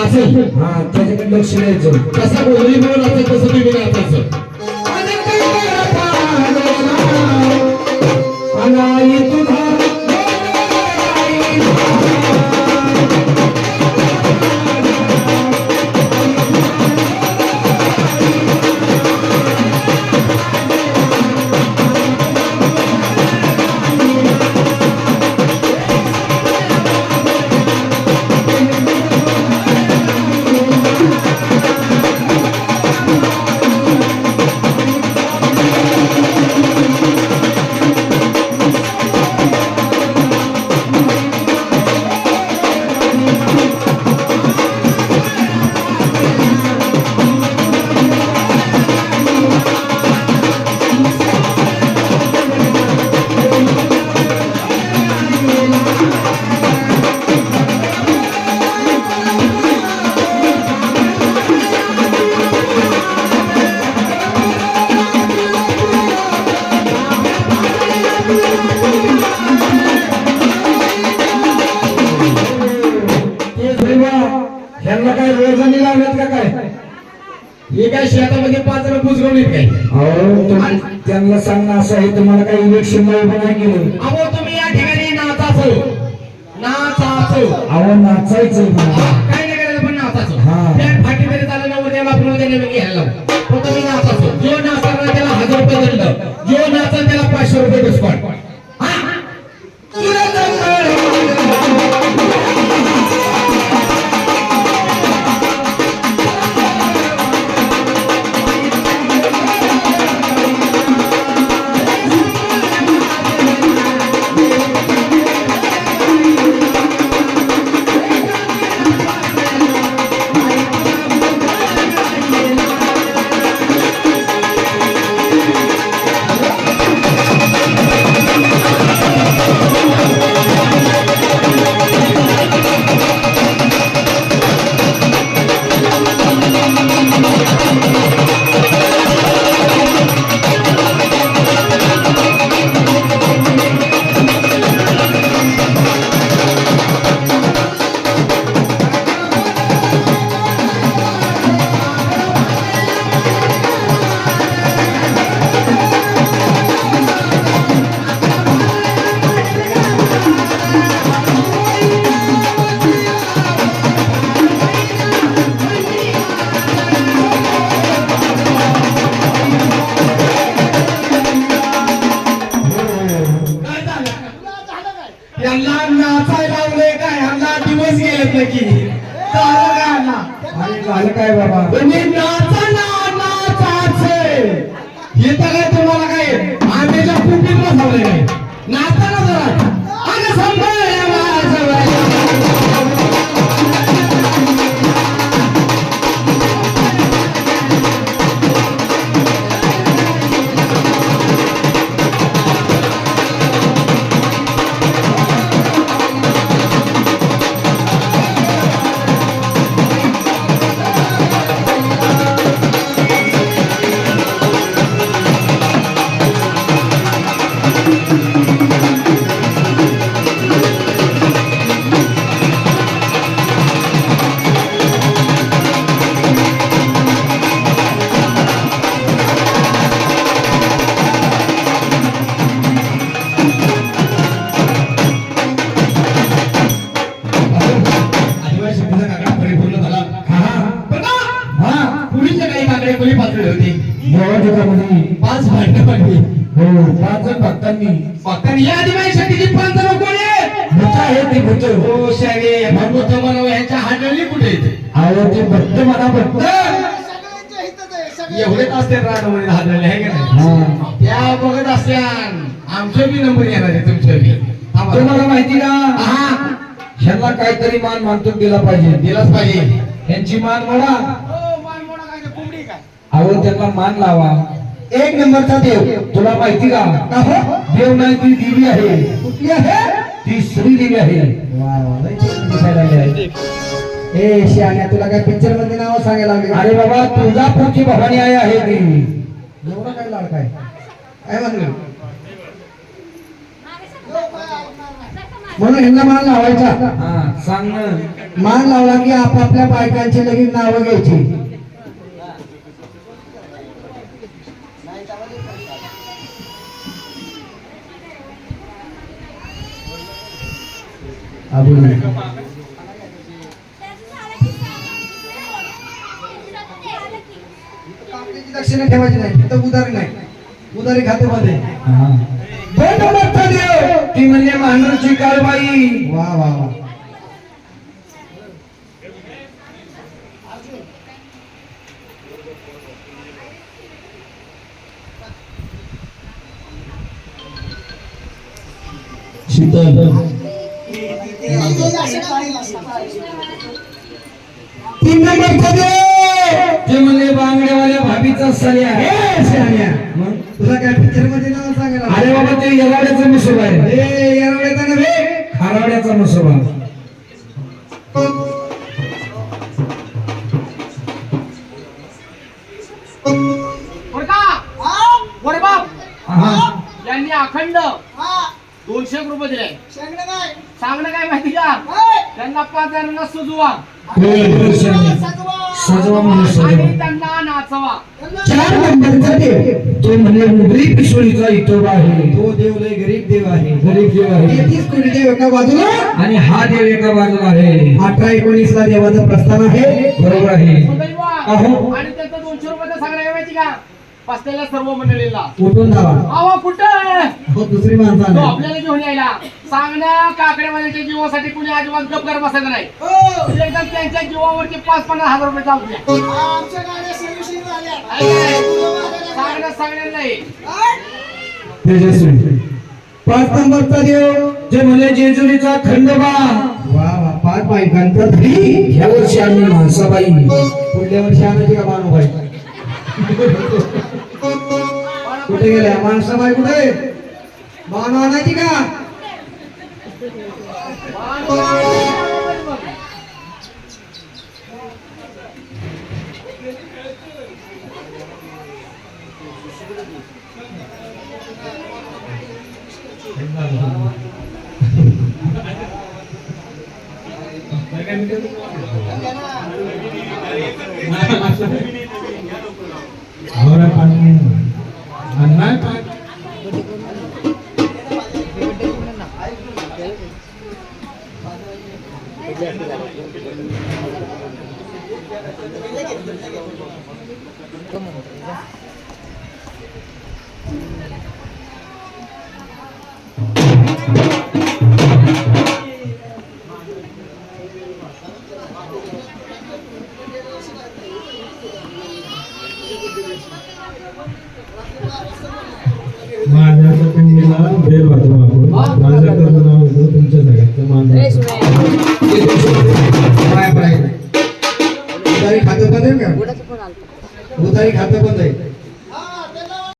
नाचेल हा त्याच्याकडे लक्ष द्यायचं. कसा गोंधळी म्हणून नाचेल तसं तुम्ही नाचायचं. काय शेतामध्ये पाच जण बुजगवलीत काय? अहो त्यांना सांगणं असं आहे तुम्हाला काही इलेक्शनमध्ये नाही केलं अहो तुम्ही या ठिकाणी नाचाचं. नाचाचं. अहो नाचायचं काय नाही करायचं पण नाचाचं. हा. त्या फाटीमध्ये चाललं नव्वद याला आपण उद्या नवीन घ्यायला. तो तुम्ही नाचाचं. जो नाचणार त्याला हजार रुपये दंड. जो नाचल त्याला पाचशे रुपये डिस्काउंट काय बाबा? नाचा ना नाचाचे. हे तर काय तुम्हाला काय? आंब्याच्या कुंडीत झाले नाही. नाचा ना जरा पाच भांडणं पडली हो पाच जण भक्तांनी. फक्त या आदिवासी शक्तीची पाच आहे ते भूत हो शाळे भगवत मनव यांच्या हाडळी कुठे येते अहो ते भक्त म्हणा भक्त सगळ्यांच्या हिताचं आहे, सगळ्यांच्या एवढेच असते रानमध्ये हाडळले आहे का नाही? हा. त्या बघत असत्यान आमचे बी नंबर येणार आहे तुमचे बी. थांबा. तुम्हाला माहिती का हा. ह्यांना काहीतरी मान मानतो दिला पाहिजे. दिलाच पाहिजे. यांची मान मोडा. हो, मान मोडा काय ते कोंबडी काय? अहो त्यांना मान लावा. एक नंबरचा देव. तुला माहिती का? देव नाही ती देवी आहे. कुठली आहे? ती श्री देवी आहे. ए शियाण्या तुला काय पिक्चरमध्ये नाव सांगायला लागले अरे बाबा तुळजापूरची भवानी आई आहे ती. एवढं काय लाड काय? काय म्हणलं? म्हणून ह्यांना मान लावायचा. हा सांग मान लावला की आपापल्या बायकांची लगेच नावं घ्यायची. अबुल दक्षिणा ठेवायची नाही फक्त उदारी नाही उदारी खाते मध्ये हा. दोन नंबरचा देव ती म्हणजे मांडूरची काळबाई वा वा वा. शीतल. तीन नंबरचा देव ते म्हणले बांगड्यावाल्या भाभीचा सल्या हे शहाण्या. मग? तुला काय पिक्चरमध्ये नाव सांगायला अरे बाबा ते येवाड्याचा मुसोबा आहे. ए यारवड्याचा नव्हे. खारावड्याचा मुसोबा. हा? अखंड दोनशे रुपये दिले. सांगणं काय माहिती का? त्यांना सुजवा. सजवा. आणि सजवा. त्यांना नाचवा. चार नंबरचा देव. तो म्हणजे इतोबा आहे. तो देव लय गरीब देव आहे. गरीब देव आहे. तेहतीस कोटी देव एका बाजूला. आणि हा देव एका बाजूला आहे. अठरा एकोणीस ला देवाचं प्रस्थान आहे. बरोबर आहे. अहो. आणि त्यांचं दोनशे रुपयाचं का? बसलेल्या सर्व मंडळीला उठून जावा? अहो कुठं? हो दुसरी माणसं तो. आपल्याला घेऊन यायला. सांगणं काकड्यावाल्याच्या जीवासाठी कुणी अजिबात गप कर बसायचं नाही. एकदम त्यांच्या जीवावरती पाच पन्नास हजार रुपये चालू द्या. सांगणं सांगणं नाही. तेजस्वी. पाच नंबरचा देव जे म्हणजे जेजुरीचा खंडोबा. वा वा पाच बायकांचा धरी ह्या वर्षी आम्ही माणसाबाई. पुढल्या वर्षी आणायची का मानू कुठे गेल्या माणसाबाई कुठे? मानू आणायची का? माझ्या कुटुंबीला बेल वाजवा आपण माझ्या नाव तुमच्या सगळ्यांचं माझ्या